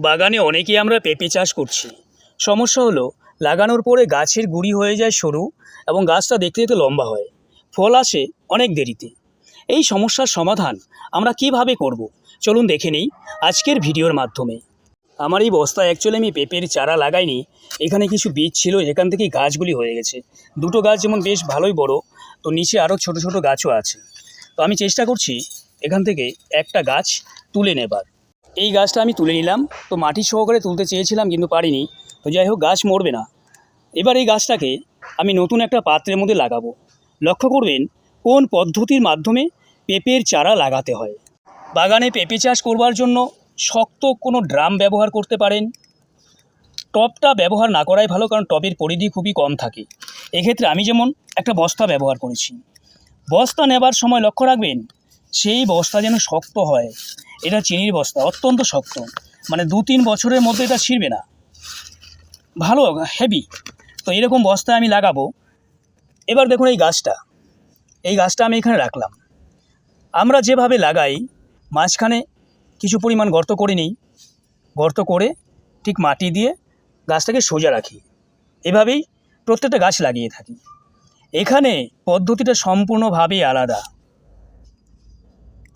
বাগানে অনেকেই আমরা পেঁপে চাষ করছি। সমস্যা হলো, লাগানোর পরে গাছের গুড়ি হয়ে যায় সরু এবং গাছটা দেখতে দেখতে লম্বা হয়। ফল আসে অনেক দেরিতে। এই সমস্যার সমাধান আমরা কীভাবে করব? চলুন দেখে নেই আজকের ভিডিওর মাধ্যমে। আমার এই বস্তায় অ্যাকচুয়ালি আমি পেঁপের চারা লাগাইনি। এখানে কিছু বীজ ছিল যেখান থেকে গাছগুলি হয়ে গেছে। দুটো গাছ যেমন বেশ ভালোই বড়, তো নিচে আরও ছোট ছোট গাছও আছে। তো আমি চেষ্টা করছি এখান থেকে একটা গাছ তুলে নেবার। এই গাছটা আমি তুলে নিলাম। তো মাটি সহকারে তুলতে চেয়েছিলাম কিন্তু পারিনি। তো যাই হোক, গাছ মরবে না। এবার এই গাছটাকে আমি নতুন একটা পাত্রের মধ্যে লাগাবো। লক্ষ্য করবেন, কোন পদ্ধতির মাধ্যমে পেঁপের চারা লাগাতে হয়। বাগানে পেঁপে চাষ করবার জন্য শক্ত কোনো ড্রাম ব্যবহার করতে পারেন। টবটা ব্যবহার না করাই ভালো, কারণ টবের পরিধি খুবই কম থাকে। এক্ষেত্রে আমি যেমন একটা বস্তা ব্যবহার করেছি। বস্তা নেবার সময় লক্ষ্য রাখবেন সেই বস্তা যেন শক্ত হয়। এটা চিনির বস্তা, অত্যন্ত শক্ত। মানে দু তিন বছরের মধ্যে এটা ছিঁড়বে না। ভালো হেভি তো এরকম বস্তা আমি লাগাবো। এবার দেখুন এই গাছটা। এই গাছটা আমি এখানে রাখলাম। আমরা যেভাবে লাগাই, মাঝখানে কিছু পরিমাণ গর্ত করে নিই। গর্ত করে ঠিক মাটি দিয়ে গাছটাকে সোজা রাখি। এভাবেই প্রত্যেকটা গাছ লাগিয়ে থাকি। এখানে পদ্ধতিটা সম্পূর্ণভাবেই আলাদা।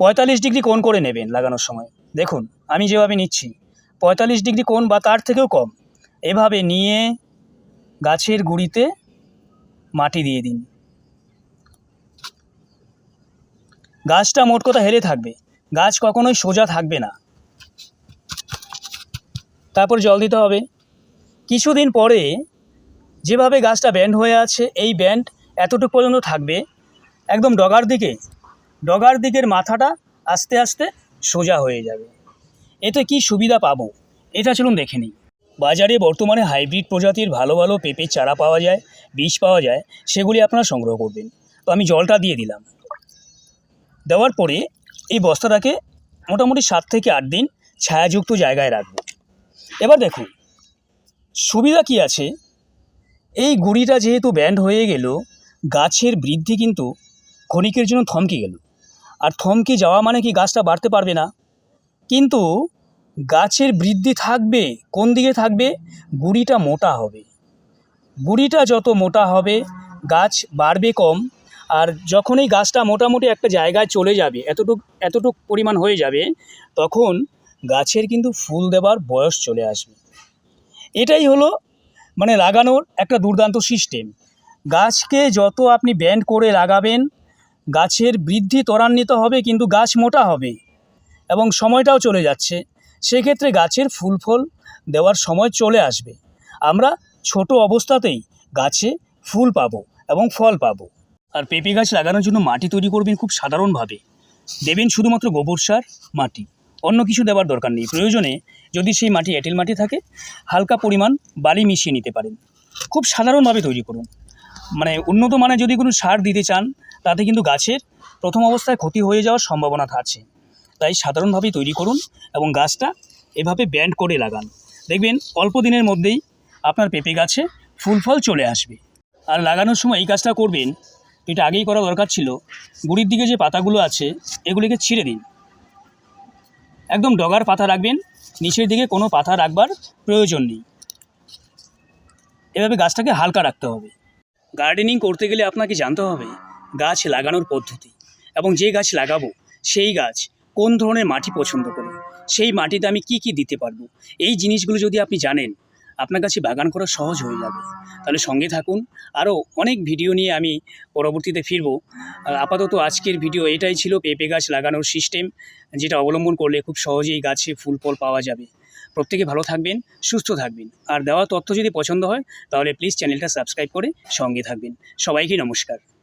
পঁয়তাল্লিশ ডিগ্রি কোণ করে নেবেন লাগানোর সময়। দেখুন, আমি যেভাবে নিচ্ছি, পঁয়তাল্লিশ ডিগ্রি কোণ বা তার থেকেও কম, এভাবে নিয়ে গাছের গুঁড়িতে মাটি দিয়ে দিন। গাছটা মোট কথা হেলে থাকবে, গাছ কখনোই সোজা থাকবে না। তারপর জল দিতে হবে। কিছুদিন পরে যেভাবে গাছটা ব্যান্ড হয়ে আছে, এই ব্যান্ড এতটুকু পর্যন্ত থাকবে, একদম ডগার দিকে ডগার দিকের মাথাটা আস্তে আস্তে সোজা হয়ে যাবে। এতে কি সুবিধা পাবো? এটা চলুন দেখে নিই। বাজারে বর্তমানে হাইব্রিড প্রজাতির ভালো ভালো পেঁপের চারা পাওয়া যায়, বীজ পাওয়া যায়, সেগুলি আপনারা সংগ্রহ করবেন। তো আমি জলটা দিয়ে দিলাম। দেওয়ার পরে এই বস্তাটাকে মোটামুটি সাত থেকে আট দিন ছায়াযুক্ত জায়গায় রাখব। এবার দেখুন, সুবিধা কি আছে? এই গুড়িটা যেহেতু ব্যান্ড হয়ে গেল, গাছের বৃদ্ধি কিন্তু ক্ষণিকের জন্য থমকে গেল। আর থমকে যাওয়া মানে কি গাছটা বাড়তে পারবে না? কিন্তু গাছের বৃদ্ধি থাকবে, কোন দিকে থাকবে? গুড়িটা মোটা হবে। গুড়িটা যত মোটা হবে, গাছ বাড়বে কম, আর যখন এই গাছটা মোটামুটি একটা জায়গায় চলে যাবে, এতটুক এতটুক পরিমাণ হয়ে যাবে, তখন গাছের কিন্তু ফুল দেবার বয়স চলে আসবে। এটাই হলো মানে লাগানোর একটা দুর্দান্ত সিস্টেম গাছকে যত আপনি ব্যান্ড করে লাগাবেন গাছের বৃদ্ধি ত্বরান্বিত হবে, কিন্তু গাছ মোটা হবে এবং সময়টাও চলে যাচ্ছে। সেক্ষেত্রে গাছের ফুল ফল দেওয়ার সময় চলে আসবে। আমরা ছোট অবস্থাতেই গাছে ফুল পাবো এবং ফল পাবো। আর পেঁপে গাছ লাগানোর জন্য মাটি তৈরি করবেন খুব সাধারণভাবে। দেবেন শুধুমাত্র গোবর সার, মাটি। অন্য কিছু দেওয়ার দরকার নেই। প্রয়োজনে যদি সেই মাটি এঁটেল মাটি থাকে, হালকা পরিমাণ বালি মিশিয়ে নিতে পারেন। খুব সাধারণভাবে তৈরি করুন। মানে উন্নত মানের যদি কোনো সার দিতে চান তাতে কিন্তু গাছের প্রথম অবস্থায় ক্ষতি হয়ে যাওয়ার সম্ভাবনা আছে। তাই সাধারণভাবেই তৈরি করুন এবং গাছটা এভাবে ব্যান্ড করে লাগান। দেখবেন অল্প দিনের মধ্যেই আপনার পেঁপে গাছে ফুল ফল চলে আসবে। আর লাগানোর সময় এই কাজটা করবেন, এটা আগেই করা দরকার ছিল, গুড়ির দিকে যে পাতাগুলো আছে, এগুলিকে ছিঁড়ে দিন। একদম ডগার পাতা রাখবেন, নিচের দিকে কোনো পাতা রাখবার প্রয়োজন নেই। এভাবে গাছটাকে হালকা রাখতে হবে। গার্ডেনিং করতে গেলে আপনাকে জানতে হবে গাছ লাগানোর পদ্ধতি। এবং যে গাছ লাগাবো, সেই গাছ কোন ধরনের মাটি পছন্দ করে সেই মাটিতে আমি কি কি দিতে পারব? এই জিনিসগুলো যদি আপনি জানেন, আপনার কাছে বাগান করা সহজ হয়ে যাবে। তাহলে সঙ্গে থাকুন। আরও অনেক ভিডিও নিয়ে আমি পরবর্তীতে ফিরবো। আপাতত আজকের ভিডিও এটাই ছিল পেঁপে গাছ লাগানোর সিস্টেম যেটা অবলম্বন করলে খুব সহজেই গাছে ফুল ফল পাওয়া যাবে। প্রত্যেকে ভালো থাকবেন, সুস্থ থাকবেন। আর দেওয়া তথ্য যদি পছন্দ হয়, তাহলে প্লিজ চ্যানেলটা সাবস্ক্রাইব করে সঙ্গে থাকবেন। সবাইকে নমস্কার।